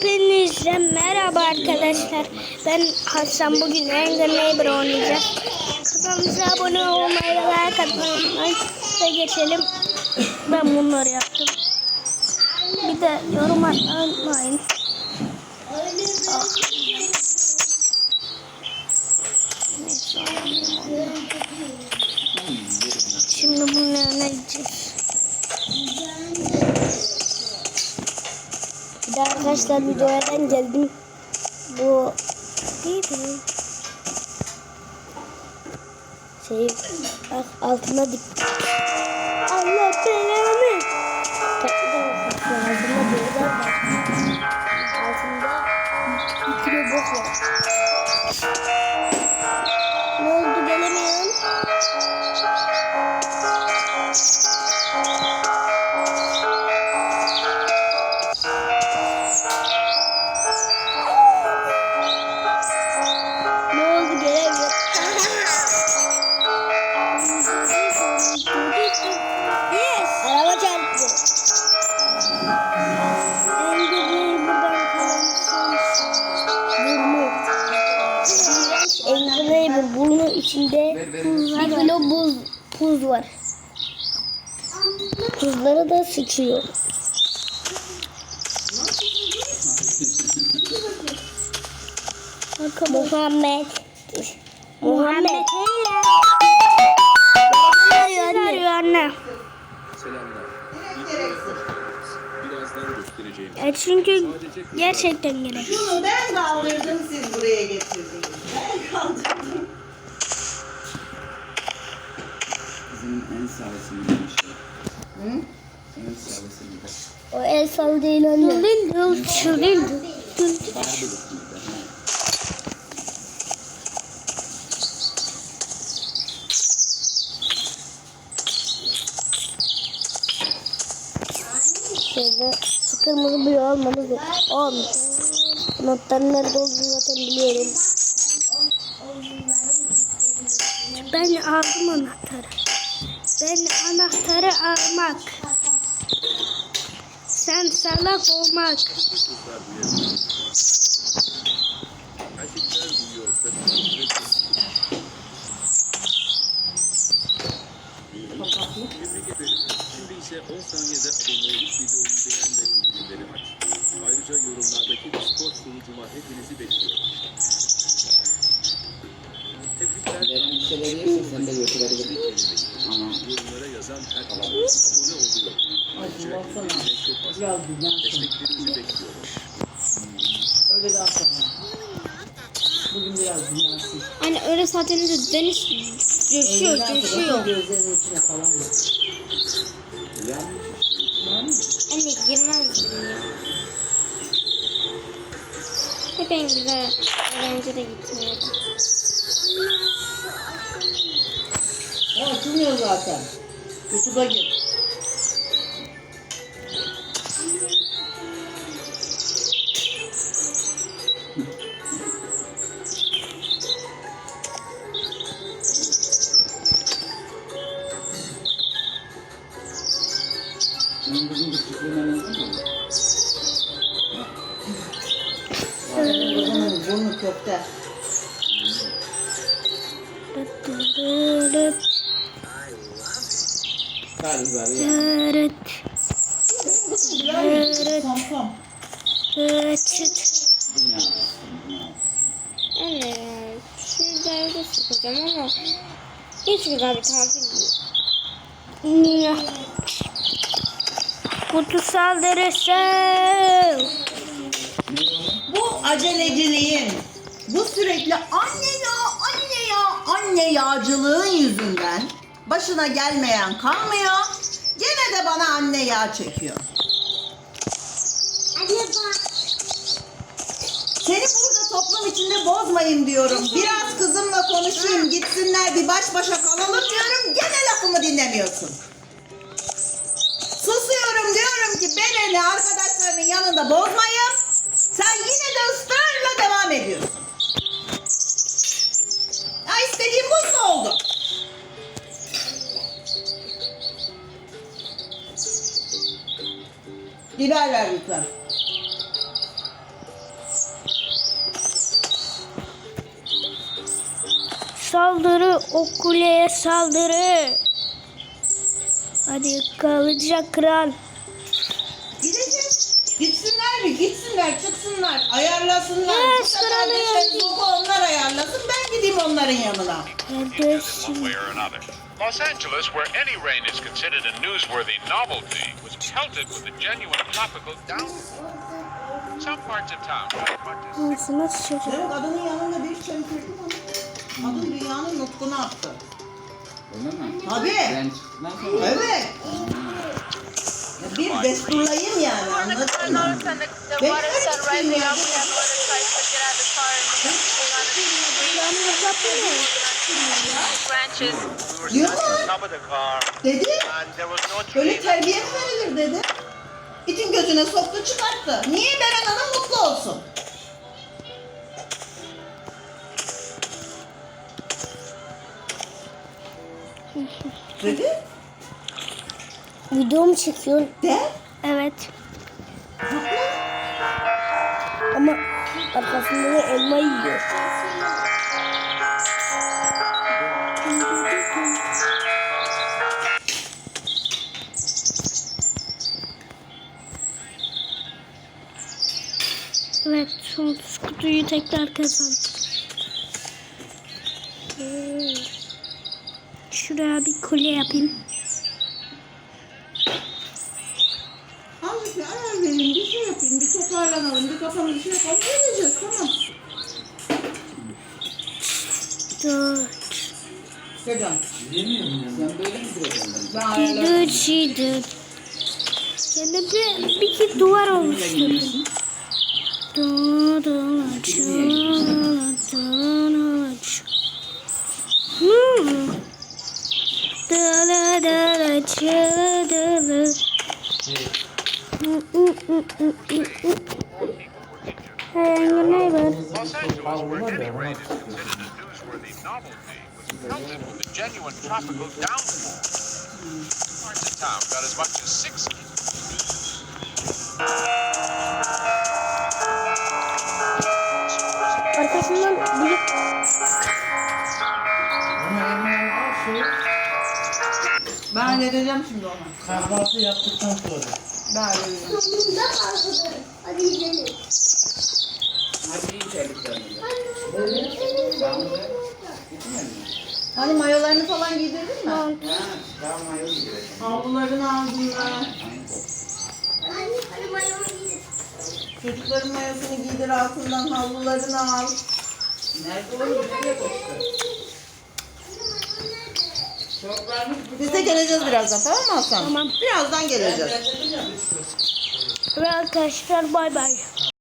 Hepinize merhaba arkadaşlar. Ben Hasan bugün Anger Neighbor oynayacağız. Kanalımıza abone olmayı ve like atmayı geçelim. Ben bunları yaptım. Bir de yorum atmayı. Ah. Neyse, Şimdi bunun yanına gideceğiz. Bir arkadaşlar videodan geldim. Bu neydi? Şey bak altına dik. Allah belanı. Dikkatli olmak lazım. İçinde bir kilo buz, buz var. Tuzları da sıçıyor. Muhammed. Muhammed. Arıyor arıyor anne. Selamlar. Birazdan göstereceğim. E çünkü gerçekten gerek. Şunu ben kaldırdım siz buraya getirdiniz. Sağlısını demişler. En sağlısını da. O el sal değil anne. Değil değil. Şu değil. Bayağı da gittim de. Şöyle kırmızı bir olmamız yok. Olmuş. Notların nerede olduğunu zaten biliyorum. Ben aldım anahtarı. Ben anahtarı almak. Sen salak olmak. Duyuyorsa Tebrik Şeyler yersen sen de götürebilirsin. Ama Yorumlara yazan herkes abone oluyor. Çok az Biraz bizden desteklerinizi bekliyorum. Öyle daha sonra. Bugün biraz dünyasız. Hani öyle zaten de deniz coşuyor coşuyor. Gözlerinin içine falan da. yanlış işte. Anne girmezdim ya. Hep en güzel öğrenci de gitmiyordu. Açılmıyor zaten. YouTube'a gir. Senin bugün? Benim kızımın burnu köfte. Galiba ya. Tamam. tırıt. Dünya. Anne şu derdi sıkacağım ama hiç güzel bir tatil değil. Niye? Kutusal deresi. Bu aceleciliğin, bu sürekli anne ya, anne ya, anne yağcılığın yüzünden başına gelmeyen kalmıyor. Gene de bana anne yağ çekiyor. Seni burada toplum içinde bozmayın diyorum. Biraz kızımla konuşayım, gitsinler bir baş başa kalalım diyorum. Gene lafımı dinlemiyorsun. Susuyorum diyorum ki Beren'i arkadaşlarının yanında bozmayın. Sen yine de ısrarla devam ediyorsun. Ya istediğim bu mu oldu? Biber ver lütfen. Saldırı o kuleye saldırı. Hadi kalacak kral. Gideceğiz. Gitsinler mi? Gitsinler, çıksınlar, ayarlasınlar. Evet, Bu sefer de şey onlar ayarlasın. Ben gideyim onların yanına. Kardeşim. One way or another. Los Angeles, where any rain is considered a newsworthy novelty, was pelted with a genuine tropical downpour. Some parts of town got as much as Nasıl nasıl çocuk? Demek adının yanında bir çemkirdim ama adın dünyanın nutkunu attı. Öyle mi? Tabii. Ben çıktıktan sonra. Evet. Ya Bir desturlayayım yani anladın mı? notice and the, the They water had started to rising be up. We had water tries to get out of the car and we had to hang on to branches. Diyor mu? top of the car Dedi. Böyle terbiye mi verilir dedi. İtin gözüne soktu çıkarttı. Niye Beren Hanım mutlu olsun? Dedi. Video mu çekiyorsun? De. Evet. Ama arkasında da elma yiyor. Evet, sonsuz kutuyu tekrar kazandık. Hmm. Şuraya bir kule yapayım. Azıcık bir ayar vereyim, bir şey yapayım, bir toparlanalım, bir kafamızı şey yapalım. Geleceğiz tamam. Dört. Hocam. Sen böyle mi duracaksın? Ben ayarlarım. Dört şeydi. Kendimce bir iki duvar oluşturdum. Hey, your neighbor. genuine tropical downpour. Parts of town got as much as six. Arkasından büyük Ben halledeceğim şimdi onu. Kahvaltı yaptıktan sonra. Ben halledeceğim. Hadi gidelim. Hadi önce gitmedin mi? Hani mayolarını falan giydirdin mi? Ha, daha mayo gidiyor. Havlularını aldın mı? Aynen. Çocukların mayosunu giydir altından havlularını al. Nerede o? Nereye koştu? Çocuklarımız Biz de geleceğiz birazdan tamam mı Hasan? Tamam. Birazdan geleceğiz. Ve arkadaşlar bay bay.